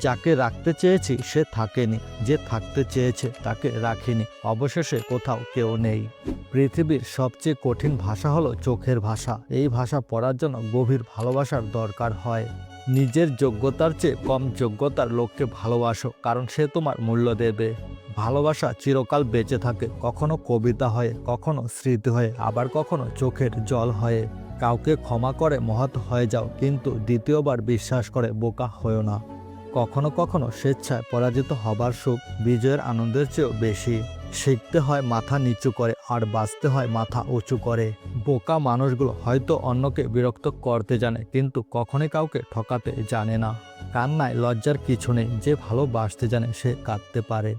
যাকে রাখতে চেয়েছি, সে থাকেনি। যে থাকতে চেয়েছে, তাকে রাখিনি। অবশেষে কোথাও কেউ নেই। পৃথিবীর সবচেয়ে কঠিন ভাষা হলো চোখের ভাষা। এই ভাষা পড়ার জন্য গভীর ভালোবাসার দরকার হয়। নিজের যোগ্যতার চেয়ে কম যোগ্যতার লোককে ভালোবাসো, কারণ সে তোমার মূল্য দেবে। ভালোবাসা চিরকাল বেঁচে থাকে, কখনো কবিতা হয়ে, কখনো স্মৃতি হয়ে, আবার কখনো চোখের জল হয়ে। কাউকে ক্ষমা করে মহৎ হয়ে যাও, কিন্তু দ্বিতীয়বার বিশ্বাস করে বোকা হয়েও না। কখনো কখনো স্বেচ্ছায় পরাজিত হবার সুখ বিজয়ের আনন্দের চেয়েও বেশি। শিখতে হয় মাথা নিচু করে আর বাঁচতে হয় মাথা উঁচু করে। বোকা মানুষগুলো হয়তো অন্যকে বিরক্ত করতে জানে, কিন্তু কখনোই কাউকে ঠকাতে জানে না। কান্নায় লজ্জার কিছু নেই, যে ভালোবাসতে জানে সে কাঁদতে পারে।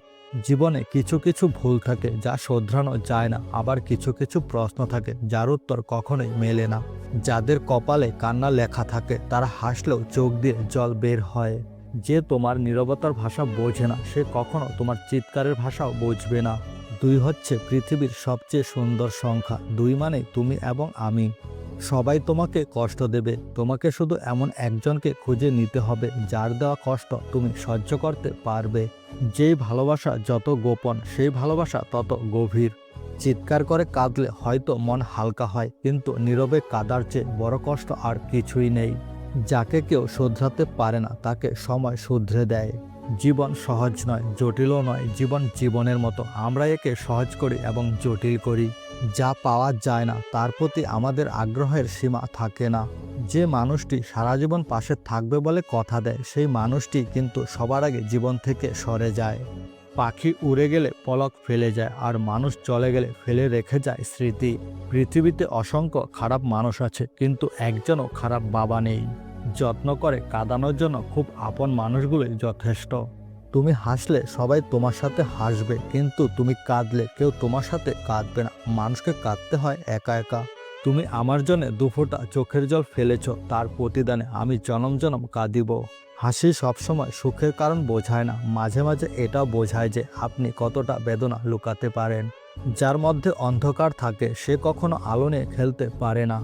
জীবনে কিছু কিছু ভুল থাকে যা শোধরানো যায় না, আবার কিছু কিছু প্রশ্ন থাকে যার উত্তর কখনোই মেলে না। যাদের কপালে কান্না লেখা থাকে, তারা হাসলেও চোখ দিয়ে জল বের হয়। যে তোমার নীরবতার ভাষা বোঝে না, সে কখনো তোমার চিৎকারের ভাষাও বুঝবে না। দুই হচ্ছে পৃথিবীর সবচেয়ে সুন্দর সংখ্যা, দুই মানে তুমি এবং আমি। সবাই তোমাকে কষ্ট দেবে, তোমাকে শুধু এমন একজনকে খুঁজে নিতে হবে, যার দেওয়া কষ্ট তুমি সহ্য করতে পারবে। যেই ভালোবাসা যত গোপন, সেই ভালোবাসা তত গভীর। চিৎকার করে কাঁদলে হয়তো মন হালকা হয়, কিন্তু নীরবে কাদার চেয়ে বড় কষ্ট আর কিছুই নেই। যাকে কেউ শোধরাতে পারে না, তাকে সময় শুধরে দেয়। জীবন সহজ নয়, জটিলও নয়, জীবন জীবনের মতো। আমরা একে সহজ করি এবং জটিল করি। যা পাওয়া যায় না, তার প্রতি আমাদের আগ্রহের সীমা থাকে না। যে মানুষটি সারা জীবন পাশে থাকবে বলে কথা দেয়, সেই মানুষটি কিন্তু সবার আগে জীবন থেকে সরে যায়। পাখি উড়ে গেলে পলক ফেলে যায় আর মানুষ চলে গেলে ফেলে রেখে যায় স্মৃতি। পৃথিবীতে অসংখ্য খারাপ মানুষ আছে, কিন্তু একজনও খারাপ বাবা নেই। যত্ন করে কাঁদানোর জন্য খুব আপন মানুষগুলোই যথেষ্ট। তুমি হাসলে সবাই তোমার সাথে হাসবে, কিন্তু তুমি কাঁদলে কেউ তোমার সাথে কাঁদবে না। মানুষকে কাঁদতে হয় একা একা। তুমি আমার জন্য দুফোঁটা চোখের জল ফেলেছ, তার প্রতিদানে আমি জনম জনম কাঁদিব। হাসি সবসময় সুখের কারণ বোঝায় না, মাঝে মাঝে এটাও বোঝায় যে আপনি কতটা বেদনা লুকাতে পারেন। যার মধ্যে অন্ধকার থাকে, সে কখনো আলো নিয়ে খেলতে পারে না।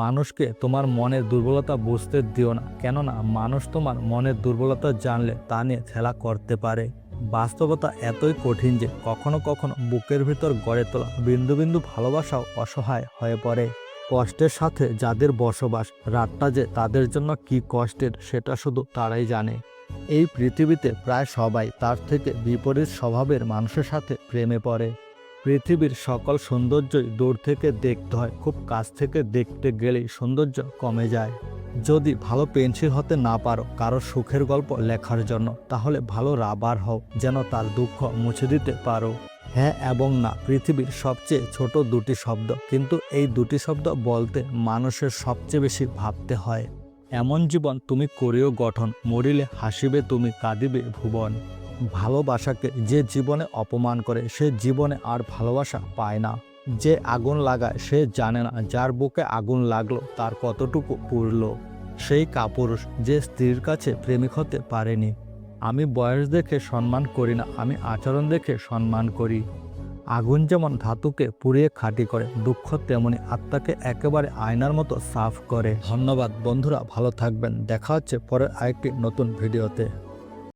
মানুষকে তোমার মনের দুর্বলতা বুঝতে দিও না, কেননা মানুষ তোমার মনের দুর্বলতা জানলে তা নিয়ে খেলা করতে পারে। বাস্তবতা এতই কঠিন যে কখনো কখনো বুকের ভিতর গড়ে তোলা বিন্দু বিন্দু ভালোবাসাও অসহায় হয়ে পড়ে। কষ্টের সাথে যাদের বসবাস, রাতটা যে তাদের জন্য কি কষ্টের সেটা শুধু তারাই জানে। এই পৃথিবীতে প্রায় সবাই তার থেকে বিপরীত স্বভাবের মানুষের সাথে প্রেমে পড়ে। পৃথিবীর সকল সৌন্দর্যই দূর থেকে দেখতে হয়। খুব কাছ থেকে দেখতে গেলেই সৌন্দর্য কমে যায়। যদি ভালো পেন্সিল হতে না পারো, কারও সুখের গল্প লেখার জন্য, তাহলে ভালো রাবার হও, যেন তার দুঃখ মুছে দিতে পারো। হ্যাঁ এবং না, পৃথিবীর সবচেয়ে ছোট দুটি শব্দ, কিন্তু এই দুটি শব্দ বলতে মানুষের সবচেয়ে বেশি ভাবতে হয়। এমন জীবন তুমি করিও গঠন, মরিলে হাসিবে তুমি, কাঁদিবে ভুবন। ভালোবাসাকে যে জীবনে অপমান করে, সে জীবনে আর ভালোবাসা পায় না। যে আগুন লাগায়, সে জানে না যার বুকে আগুন লাগল, তার কতটুকু পুড়ল। সেই কাপুরুষ যে স্ত্রীর কাছে প্রেমিক হতে পারেনি। আমি বয়স দেখে সম্মান করি না, আমি আচরণ দেখে সম্মান করি। আগুন যেমন ধাতুকে পুড়িয়ে খাঁটি করে, দুঃখ তেমনি আত্মাকে একেবারে আয়নার মতো সাফ করে। ধন্যবাদ বন্ধুরা, ভালো থাকবেন। দেখা হচ্ছে পরে আরেকটি নতুন ভিডিওতে।